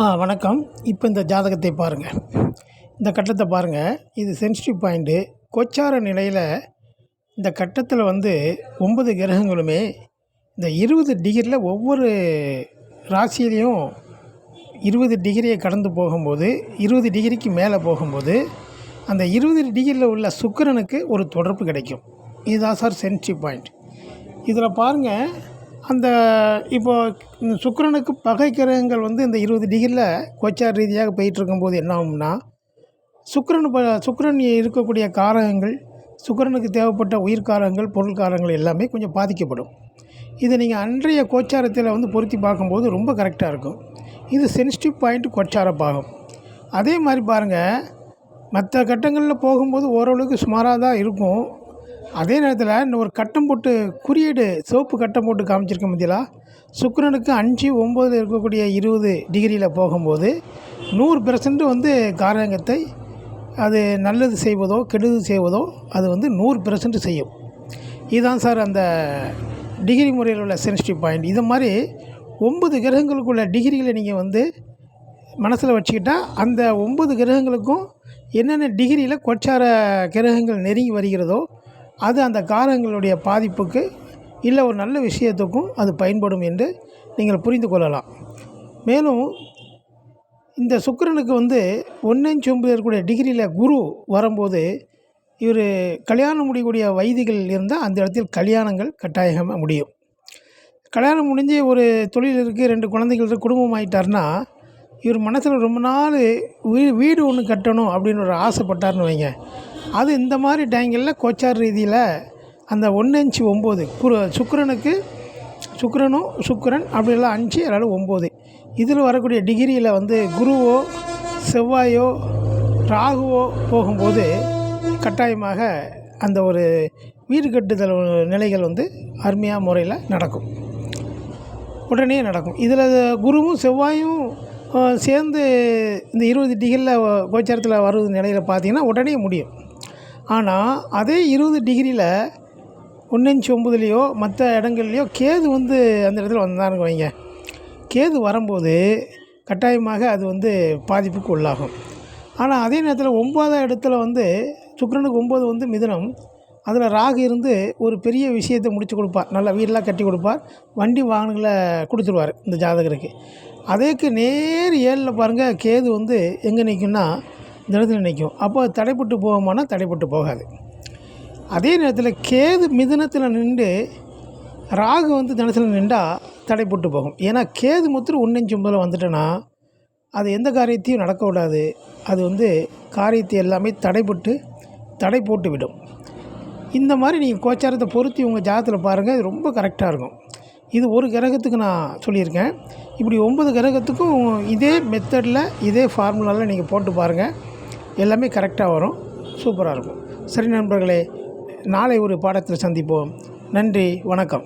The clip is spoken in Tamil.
ஆ வணக்கம். இப்போ இந்த ஜாதகத்தை பாருங்கள் இந்த கட்டத்தை பாருங்கள் இது சென்சிட்டிவ் பாயிண்ட்டு கொச்சார நிலையில் இந்த கட்டத்தில் வந்து ஒன்பது கிரகங்களுமே இந்த இருபது டிகிரியில் ஒவ்வொரு ராசியிலையும் இருபது டிகிரியை கடந்து போகும்போது இருபது டிகிரிக்கு மேலே போகும்போது அந்த இருபது டிகிரியில் உள்ள சுக்கரனுக்கு ஒரு தொடர்பு கிடைக்கும். இதுதான் சார் சென்சிட்டிவ் பாயிண்ட் இதில் பாருங்கள் அந்த இப்போ இந்த சுக்கிரனுக்கு பகை கிரகங்கள் வந்து இந்த இருபது டிகிரியில் கோச்சார் ரீதியாக போயிட்டுருக்கும்போது என்னாகும்னா என்ன ஆகும்னா ப சுக்கிரன் இருக்கக்கூடிய காரகங்கள் சுக்கிரனுக்கு தேவைப்பட்ட உயிர் காரகங்கள் பொருள் காரகங்கள் எல்லாமே கொஞ்சம் பாதிக்கப்படும். இதை நீங்கள் அன்றைய கோச்சாரத்தில் வந்து பொருத்தி பார்க்கும்போது ரொம்ப கரெக்டாக இருக்கும். இது சென்சிட்டிவ் பாயிண்ட் கோச்சார பாகம். அதே மாதிரி பாருங்கள் மற்ற கட்டங்களில் போகும்போது ஓரளவுக்கு சுமாராக தான் இருக்கும். அதே நேரத்தில் இந்த ஒரு கட்டம் போட்டு குறியீடு சிவப்பு கட்டம் போட்டு காமிச்சிருக்க மத்தியில சுக்கரனுக்கு அஞ்சு ஒம்பதில் இருக்கக்கூடிய இருபது டிகிரியில் போகும்போது நூறு பெர்சன்ட் வந்து காரகத்தை அது நல்லது செய்வதோ கெடுது செய்வதோ அது வந்து நூறு பெர்சன்ட் செய்யும். இதுதான் சார் அந்த டிகிரி முறையில் உள்ள சென்சிட்டிவ் பாயிண்ட் இது மாதிரி ஒன்பது கிரகங்களுக்குள்ள டிகிரிகளை நீங்கள் வந்து மனசில் வச்சுக்கிட்டால் அந்த ஒம்பது கிரகங்களுக்கும் என்னென்ன டிகிரியில் கோச்சார கிரகங்கள் நெருங்கி வருகிறதோ அது அந்த காரங்களுடைய பாதிப்புக்கு இல்லை ஒரு நல்ல விஷயத்துக்கும் அது பயன்படும் என்று நீங்கள் புரிந்து கொள்ளலாம். மேலும் இந்த சுக்கிரனுக்கு வந்து ஒன்னஞ்சு ஒன்பது இருக்கக்கூடிய டிகிரியில் குரு வரும்போது இவர் கல்யாணம் முடியக்கூடிய வயதிகள் இருந்தால் அந்த இடத்தில் கல்யாணங்கள் கட்டாயமாக முடியும். கல்யாணம் முடிஞ்சு ஒரு தொழில் இருக்குது ரெண்டு குழந்தைகள் இருக்குது குடும்பம் ஆகிட்டார்னா இவர் மனசில் ரொம்ப நாள் வீ வீடு ஒன்று கட்டணும் அப்படின்னு ஒரு ஆசைப்பட்டார்னு வைங்க. அது இந்த மாதிரி டேங்கிளில் கோச்சார் ரீதியில் அந்த ஒன்று அஞ்சு ஒம்பது. குரு சுக்கரனுக்கு சுக்கரனும் சுக்கரன் அப்படிலாம் அஞ்சு அதனால் ஒம்பது. இதில் வரக்கூடிய டிகிரியில் வந்து குருவோ செவ்வாயோ ராகுவோ போகும்போது கட்டாயமாக அந்த ஒரு வீடு கட்டுதல் நிலைகள் வந்து அருமையாக முறையில் நடக்கும். உடனே நடக்கும். இதில் குருவும் செவ்வாயும் சேர்ந்து இந்த இருபது டிகிரியில் கோச்சாரத்தில் வருவது நிலையில் பார்த்தீங்கன்னா உடனே முடியும். ஆனால் அதே இருபது டிகிரியில் ஒன்னஞ்சு ஒம்பதுலேயோ மற்ற இடங்கள்லையோ கேது வந்து அந்த இடத்துல வந்தாருங்க வைங்க. கேது வரும்போது கட்டாயமாக அது வந்து பாதிப்புக்கு உள்ளாகும். ஆனால் அதே நேரத்தில் ஒம்பதாம் இடத்துல வந்து சுக்கரனுக்கு ஒம்பது வந்து மிதனம். அதில் ராகு இருந்து ஒரு பெரிய விஷயத்தை முடித்து கொடுப்பார். நல்லா வீடெலாம் கட்டி கொடுப்பார். வண்டி வாகனங்களை கொடுத்துருவார் இந்த ஜாதகருக்கு. அதேக்கு நேர் ஏழில் பாருங்கள் கேது வந்து எங்கே நிற்கும்னா இந்த இடத்துல நிற்கும் அப்போ அது தடைப்பட்டு போகுமானா தடைப்பட்டு போகாது. அதே நேரத்தில் கேது மிதனத்தில் நின்று ராகு வந்து தனத்தில் நின்றால் தடைப்பட்டு போகும். ஏன்னா கேது முத்திர ஒன்னஞ்சு முதல்ல வந்துட்டேன்னா அது எந்த காரியத்தையும் நடக்கக்கூடாது அது வந்து காரியத்தை எல்லாமே தடைப்பட்டு தடை போட்டு விடும். இந்த மாதிரி நீங்கள் கோச்சாரத்தை பொருத்தி உங்கள் ஜாதத்தில் பாருங்கள் இது ரொம்ப கரெக்டாக இருக்கும். இது ஒரு கிரகத்துக்கு நான் சொல்லியிருக்கேன். இப்படி ஒன்பது கிரகத்துக்கும் இதே மெத்தடில் இதே ஃபார்முலாவில் நீங்கள் போட்டு பாருங்கள் எல்லாமே கரெக்டாக வரும். சூப்பராக இருக்கும். சரி நண்பர்களே நாளை ஒரு பாடத்தில் சந்திப்போம். நன்றி வணக்கம்.